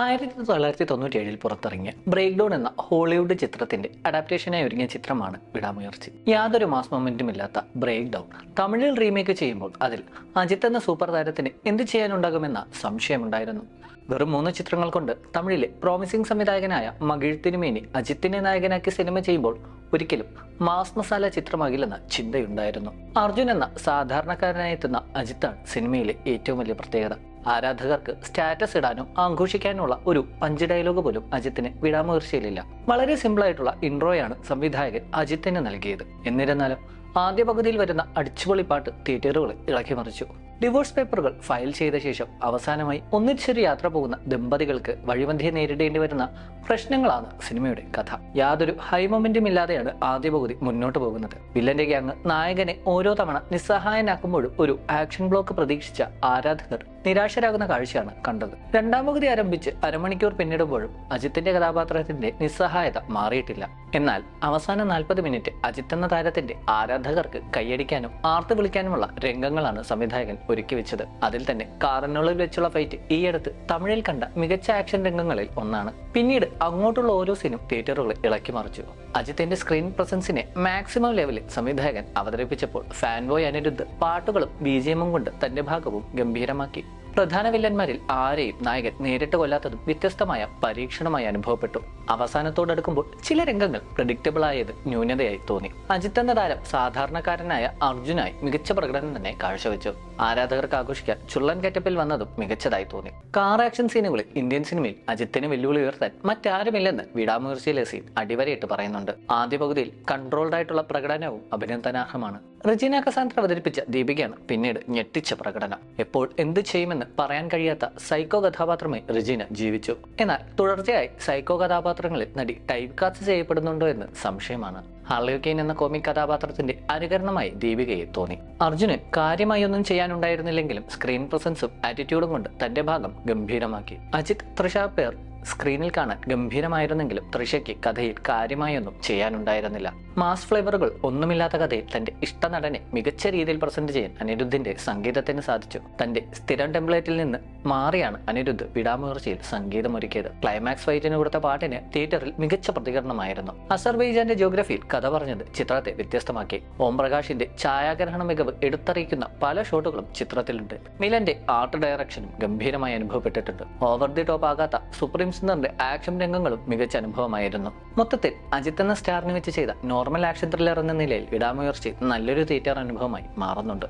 ആയിരത്തി തൊള്ളായിരത്തി തൊണ്ണൂറ്റി ഏഴിൽ പുറത്തിറങ്ങിയ ബ്രേക്ക് ഡൗൺ എന്ന ഹോളിവുഡ് ചിത്രത്തിന്റെ അഡാപ്റ്റേഷനായി ഒരുങ്ങിയ ചിത്രമാണ് വിടാമുയർച്ചി. യാതൊരു മാസ് മൊമെന്റും ഇല്ലാത്ത ബ്രേക്ക് ഡൗൺ തമിഴിൽ റീമേക്ക് ചെയ്യുമ്പോൾ അതിൽ അജിത്ത് എന്ന സൂപ്പർ താരത്തിന് എന്ത് ചെയ്യാനുണ്ടാകുമെന്ന സംശയമുണ്ടായിരുന്നു. വെറും മൂന്ന് ചിത്രങ്ങൾ കൊണ്ട് തമിഴിലെ പ്രോമിസിംഗ് സംവിധായകനായ മകിഴ് തിരുമേനി അജിത്തിനെ നായകനാക്കി സിനിമ ചെയ്യുമ്പോൾ ഒരിക്കലും മാസ് മസാല ചിത്രമാകില്ലെന്ന ചിന്തയുണ്ടായിരുന്നു. അർജുൻ എന്ന സാധാരണക്കാരനായി എത്തുന്ന അജിത്താണ് സിനിമയിലെ ഏറ്റവും വലിയ പ്രത്യേകത. ആരാധകർക്ക് സ്റ്റാറ്റസ് ഇടാനോ ആഘോഷിക്കാനുള്ള ഒരു പഞ്ച് ഡയലോഗ് പോലും അജിത്തിന് വിടാമുയർച്ചയിലില്ല വളരെ സിമ്പിൾ ആയിട്ടുള്ള ഇൻട്രോയാണ് സംവിധായകൻ അജിത്തിന് നൽകിയത്. എന്നിരുന്നാലും ആദ്യ പകുതിയിൽ വരുന്ന അടിച്ചുപൊളി പാട്ട് തിയേറ്ററുകളെ ഇളക്കി മറിച്ചു. ഡിവോഴ്സ് പേപ്പറുകൾ ഫയൽ ചെയ്ത ശേഷം അവസാനമായി ഒന്നിച്ചൊരു യാത്ര പോകുന്ന ദമ്പതികൾക്ക് വഴിമധ്യേ നേരിടേണ്ടി വരുന്ന പ്രശ്നങ്ങളാണ് സിനിമയുടെ കഥ. യാതൊരു ഹൈ മൊമെന്റും ഇല്ലാതെയാണ് ആദ്യ പകുതി മുന്നോട്ട് പോകുന്നത്. വില്ലന്റെ ഗ്യാങ് നായകനെ ഓരോ തവണ നിസ്സഹായനാക്കുമ്പോഴും ഒരു ആക്ഷൻ ബ്ലോക്ക് പ്രതീക്ഷിച്ച ആരാധകർ നിരാശരാകുന്ന കാഴ്ചയാണ് കണ്ടത്. രണ്ടാം പകുതി ആരംഭിച്ച് അരമണിക്കൂർ പിന്നിടുമ്പോഴും അജിത്തിന്റെ കഥാപാത്രത്തിന്റെ നിസ്സഹായത മാറിയിട്ടില്ല. എന്നാൽ അവസാന നാൽപ്പത് മിനിറ്റ് അജിത്ത് എന്ന താരത്തിന്റെ ആരാധകർക്ക് കൈയടിക്കാനും ആർത്ത് വിളിക്കാനുമുള്ള രംഗങ്ങളാണ് സംവിധായകൻ ഒരുക്കി വെച്ചത്. അതിൽ തന്നെ കാറിനുള്ളിൽ വെച്ചുള്ള ഫൈറ്റ് ഈയടുത്ത് തമിഴിൽ കണ്ട മികച്ച ആക്ഷൻ രംഗങ്ങളിൽ ഒന്നാണ്. പിന്നീട് അങ്ങോട്ടുള്ള ഓരോ സീനും തിയേറ്ററുകളെ ഇളക്കി മറിച്ചു. അജിത്തിന്റെ സ്ക്രീൻ പ്രസൻസിനെ മാക്സിമം ലെവലിൽ സംവിധായകൻ അവതരിപ്പിച്ചപ്പോൾ ഫാൻ ബോയ് അനിരുദ്ധ് പാട്ടുകളും ബിജിഎമ്മും കൊണ്ട് തന്റെ ഭാഗവും ഗംഭീരമാക്കി. പ്രധാന വില്ലന്മാരിൽ ആരെയും നായകൻ നേരിട്ട് കൊല്ലാത്തതും വ്യത്യസ്തമായ പരീക്ഷണമായി അനുഭവപ്പെട്ടു. അവസാനത്തോടടുക്കുമ്പോൾ ചില രംഗങ്ങൾ പ്രഡിക്റ്റബിൾ ആയത് ന്യൂനതയായി തോന്നി. അജിത് എന്ന താരം സാധാരണക്കാരനായ അർജുനായി മികച്ച പ്രകടനം തന്നെ കാഴ്ചവെച്ചു. ആരാധകർക്ക് ആഘോഷിക്കാൻ ചുള്ളൻ കെറ്റപ്പിൽ വന്നതും മികച്ചതായി തോന്നി. കാർ ആക്ഷൻ സീനുകളിൽ ഇന്ത്യൻ സിനിമയിൽ അജിത്തിന് വെല്ലുവിളി ഉയർത്താൻ മറ്റാരുമില്ലെന്ന് വിടാമുയർച്ചയിലെ സീൻ അടിവരയിട്ട് പറയുന്നുണ്ട്. ആദ്യ പകുതിയിൽ കൺട്രോൾഡ് ആയിട്ടുള്ള പ്രകടനവും അഭിനന്ദനാർഹമാണ്. റജീന കസാന്ത്ര അവതരിപ്പിച്ച ദീപികയാണ് പിന്നീട് ഞെട്ടിച്ച പ്രകടനം. എപ്പോൾ എന്ത് ചെയ്യുമെന്ന് പറയാൻ കഴിയാത്ത സൈക്കോ കഥാപാത്രമായി റജീന ജീവിച്ചു. എന്നാൽ തുടർച്ചയായി സൈക്കോ കഥാപാത്രങ്ങളിൽ നടി ടൈപ്പ് കാസ്റ്റ് ചെയ്യപ്പെടുന്നുണ്ടോ എന്ന് സംശയമാണ്. ഹാർലിയോക്കെയിൻ എന്ന കോമിക് കഥാപാത്രത്തിന്റെ അനുകരണമായി ദീപികയെ തോന്നി. അർജുന് കാര്യമായി ഒന്നും ചെയ്യാനുണ്ടായിരുന്നില്ലെങ്കിലും സ്ക്രീൻ പ്രസൻസും ആറ്റിറ്റ്യൂഡും കൊണ്ട് തന്റെ ഭാഗം ഗംഭീരമാക്കി. അജിത് തൃഷാ പേർ സ്ക്രീനിൽ കാണാൻ ഗംഭീരമായിരുന്നെങ്കിലും തൃഷയ്ക്ക് കഥയിൽ കാര്യമായൊന്നും ചെയ്യാനുണ്ടായിരുന്നില്ല. മാസ് ഫ്ലേവറുകൾ ഒന്നുമില്ലാത്ത കഥയിൽ തന്റെ ഇഷ്ട നടനെ മികച്ച രീതിയിൽ പ്രസന്റ് ചെയ്യാൻ അനിരുദ്ധിന്റെ സംഗീതത്തിന് സാധിച്ചു. തന്റെ സ്ഥിരം ടെംപ്ലേറ്റിൽ നിന്ന് മാറിയാണ് അനിരുദ്ധ് വിടാമുയർച്ചയിൽ സംഗീതമൊരുക്കിയത്. ക്ലൈമാക്സ് ഫൈറ്റിന് കൊടുത്ത പാട്ടിന് തിയേറ്ററിൽ മികച്ച പ്രതികരണമായിരുന്നു. അസർബൈജാന്റെ ജോഗ്രഫിയിൽ കഥ പറഞ്ഞത് ചിത്രത്തെ വ്യത്യസ്തമാക്കി. ഓം പ്രകാശിന്റെ ഛായാഗ്രഹണ മികവ് എടുത്തറിയിക്കുന്ന പല ഷോട്ടുകളും ചിത്രത്തിലുണ്ട്. മിലന്റെ ആർട്ട് ഡയറക്ഷനും ഗംഭീരമായി അനുഭവപ്പെട്ടിട്ടുണ്ട്. ഓവർ ദി ടോപ്പ് ആകാത്ത സുപ്രീം സുന്ദറിന്റെ ആക്ഷൻ രംഗങ്ങളും മികച്ച അനുഭവമായിരുന്നു. മൊത്തത്തിൽ അജിത്ത് എന്ന സ്റ്റാറിനെ വെച്ച് ചെയ്ത നോർമൽ ആക്ഷൻ ത്രില്ലർ എന്ന നിലയിൽ വിടാമുയർച്ചി നല്ലൊരു തിയേറ്റർ അനുഭവമായി മാറുന്നുണ്ട്.